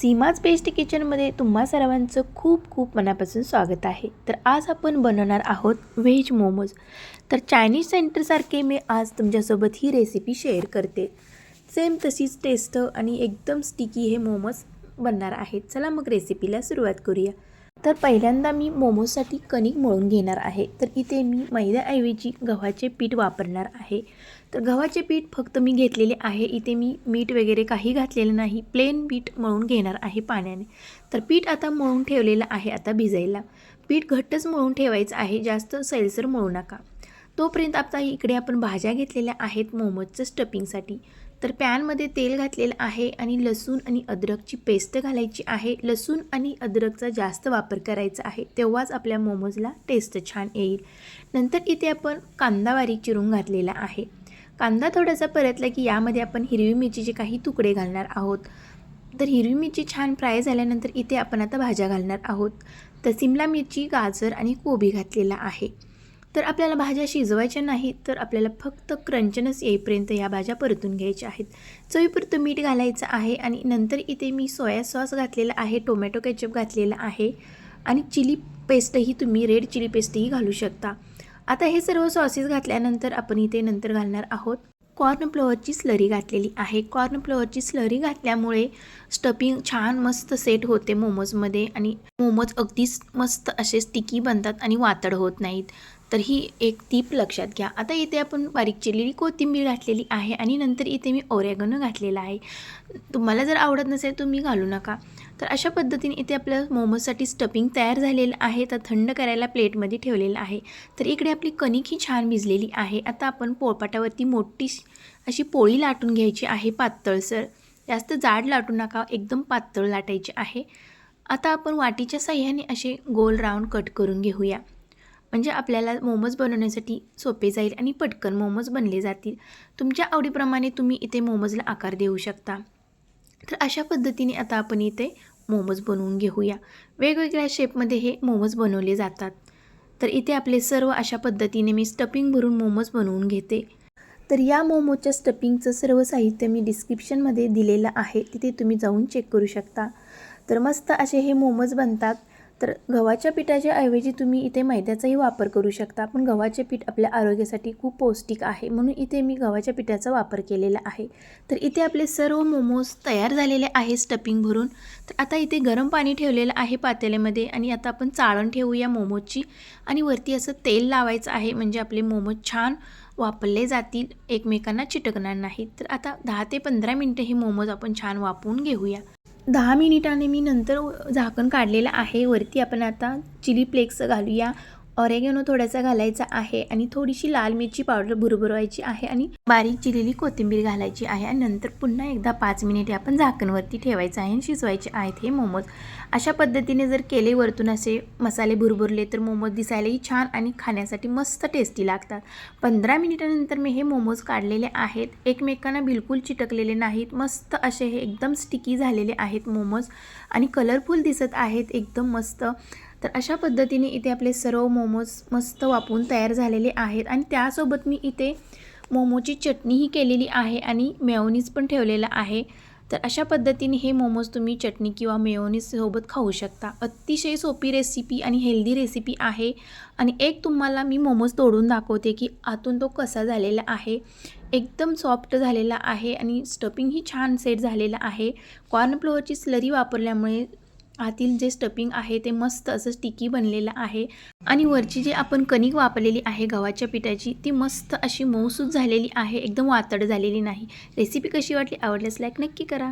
सीमाच best किचनमध्ये तुम्हा सर्वांचं खूप खूप मनापासून स्वागत आहे. तर आज आपण बनवणार आहोत व्हेज मोमोज. तर चायनीज सेंटरसारखे मी आज तुमच्यासोबत ही रेसिपी शेअर करते. सेम तशीच टेस्ट आणि एकदम स्टिकी हे मोमोज बनणार आहेत. चला मग रेसिपीला सुरुवात करूया. तर पहिल्यांदा मी मोमोजसाठी कणिक मळून घेणार आहे. तर इथे मी मैद्याऐवजी गव्हाचे पीठ वापरणार आहे. तर गव्हाचे पीठ फक्त मी घेतलेले आहे. इथे मी मीठ वगैरे काही घातलेलं नाही. प्लेन पीठ मळून घेणार आहे पाण्याने. तर पीठ आता मळून ठेवलेलं आहे आता भिजायला. पीठ घट्टच मळून ठेवायचं आहे जास्त सैलसर मळू नका. तोपर्यंत आता इकडे आपण भाज्या घेतलेल्या आहेत मोमोजचं स्टपिंगसाठी तर पॅनमध्ये तेल घातलेलं आहे आणि लसूण आणि अद्रकची पेस्ट घालायची आहे. लसूण आणि अद्रकचा जास्त वापर करायचा आहे तेव्हाच आपल्या मोमोजला टेस्ट छान येईल. नंतर इथे आपण कांदा बारीक चिरून घातलेला आहे. कांदा थोडासा परतला की यामध्ये आपण हिरवी मिरचीचे काही तुकडे घालणार आहोत. तर हिरवी मिरची छान फ्राय झाल्यानंतर इथे आपण आता भाज्या घालणार आहोत. तर सिमला मिरची गाजर आणि कोबी घातलेला आहे. तर आपल्याला भाज्या शिजवायच्या नाहीत तर आपल्याला फक्त क्रंचनच येईपर्यंत या भाज्या परतून घ्यायच्या आहेत. चवीपुरतं मीठ घालायचं आहे आणि नंतर इथे मी सोया सॉस घातलेला आहे टोमॅटो केचप घातलेला आहे आणि चिली पेस्टही तुम्ही रेड चिली पेस्टही घालू शकता. आता हे सर्व सॉसेस घातल्यानंतर आपण इथे नंतर घालणार आहोत कॉर्न फ्लोअरची स्लरी घातलेली आहे. कॉर्न फ्लोअरची स्लरी घातल्यामुळे स्टफिंग छान मस्त सेट होते मोमोजमध्ये आणि मोमोज अगदीच मस्त असे स्टिकी बनतात आणि वातड होत नाहीत. तर ही एक टीप लक्षात घ्या. आता इथे आपण बारीक चिरलेली कोथिंबीर घातलेली आहे आणि नंतर इथे मी ओरेगनो घातलेला आहे. तुम्हाला जर आवडत नसेल तुम्ही घालू नका. तर अशा पद्धतीने इथे आपलं मोमोजसाठी स्टफिंग तयार झालेलं आहे. तर थंड करायला प्लेटमध्ये ठेवलेलं आहे. तर इकडे आपली कणिक ही छान भिजलेली आहे. आता आपण पोळपाटावरती मोठी अशी पोळी लाटून घ्यायची आहे पातळसर जास्त जाड लाटू नका. एकदम पातळ लाटायची आहे. आता आपण वाटीच्या साह्याने असे गोल राऊंड कट करून घेऊया. म्हणजे आपल्याला मोमोज बनवण्यासाठी सोपे जाईल आणि पटकन मोमोज बनले जातील. तुमच्या आवडीप्रमाणे तुम्ही इथे मोमोजला आकार देऊ शकता. तर अशा पद्धतीने आता आपण इथे मोमोज बनवून घेऊया. वेगवेगळ्या शेपमध्ये हे मोमोज बनवले जातात. तर इथे आपले सर्व अशा पद्धतीने मी स्टपिंग भरून मोमोज बनवून घेते. तर या मोमोच्या स्टपिंगचं सर्व साहित्य मी डिस्क्रिप्शनमध्ये दिलेलं आहे. तिथे तुम्ही जाऊन चेक करू शकता. तर मस्त असे हे मोमोज बनतात. तर गव्हाच्या पिठाच्या ऐवजी तुम्ही इथे मैद्याचाही वापर करू शकता. पण गव्हाचे पीठ आपल्या आरोग्यासाठी खूप पौष्टिक आहे. म्हणून इथे मी गव्हाच्या पिठाचा वापर केलेला आहे. तर इथे आपले सर्व मोमोज तयार झालेले आहे स्टपिंग भरून. तर आता इथे गरम पाणी ठेवलेलं आहे पातेल्यामध्ये आणि आता आपण चाळण ठेवूया मोमोजची. आणि वरती असं तेल लावायचं आहे म्हणजे आपले मोमोज छान वापरले जातील एकमेकांना चिटकणार नाहीत. तर आता दहा ते पंधरा मिनटं हे मोमोज आपण छान वापरून घेऊया. दहा मिनिटाने मी नंतर झाकण काढलेलं आहे. वरती आपण आता चिली फ्लेक्स घालूया. ऑरेगेनो थोडासा घालायचा आहे आणि थोडीशी लाल मिरची पावडर भुरभुरवायची आहे आणि बारीक चिरलेली कोथिंबीर घालायची आहे आणि नंतर पुन्हा एकदा पाच मिनिटे आपण झाकणवरती ठेवायचं आहे आणि शिजवायचे आहेत हे मोमोज. अशा पद्धतीने जर केले वरतून असे मसाले भुरभुरले तर मोमोज दिसायलाही छान आणि खाण्यासाठी मस्त टेस्टी लागतात. पंधरा मिनिटानंतर मी हे मोमोज काढलेले आहेत. एकमेकांना बिलकुल चिटकलेले नाहीत. मस्त असे हे एकदम स्टिकी झालेले आहेत मोमोज आणि कलरफुल दिसत आहेत. एकदम मस्त तर अशा पद्धतीने इथे आपले सर्व मोमोज मस्त वापरून तयार झालेले आहेत. आणि त्यासोबत मी इथे मोमोची चटणीही केलेली आहे आणि मेयोनीज पण ठेवलेलं आहे. तर अशा पद्धतीने हे मोमोज तुम्ही चटणी किंवा मेयोनीजसोबत खाऊ शकता. अतिशय सोपी रेसिपी आणि हेल्दी रेसिपी आहे. आणि एक तुम्हाला मी मोमोज तोडून दाखवते की आतून तो कसा झालेला आहे. एकदम सॉफ्ट झालेला आहे आणि स्टफिंगही छान सेट झालेलं आहे. कॉर्नफ्लोअरची स्लरी वापरल्यामुळे आतील जे स्टपिंग आहे ते मस्त असं स्टिकी बनलेलं आहे. आणि वरची जी आपण कणिक वापरलेली आहे गव्हाच्या पिठाची ती मस्त अशी मऊसूद झालेली आहे एकदम वातड झालेली नाही. रेसिपी कशी वाटली आवडल्यास लाईक नक्की करा.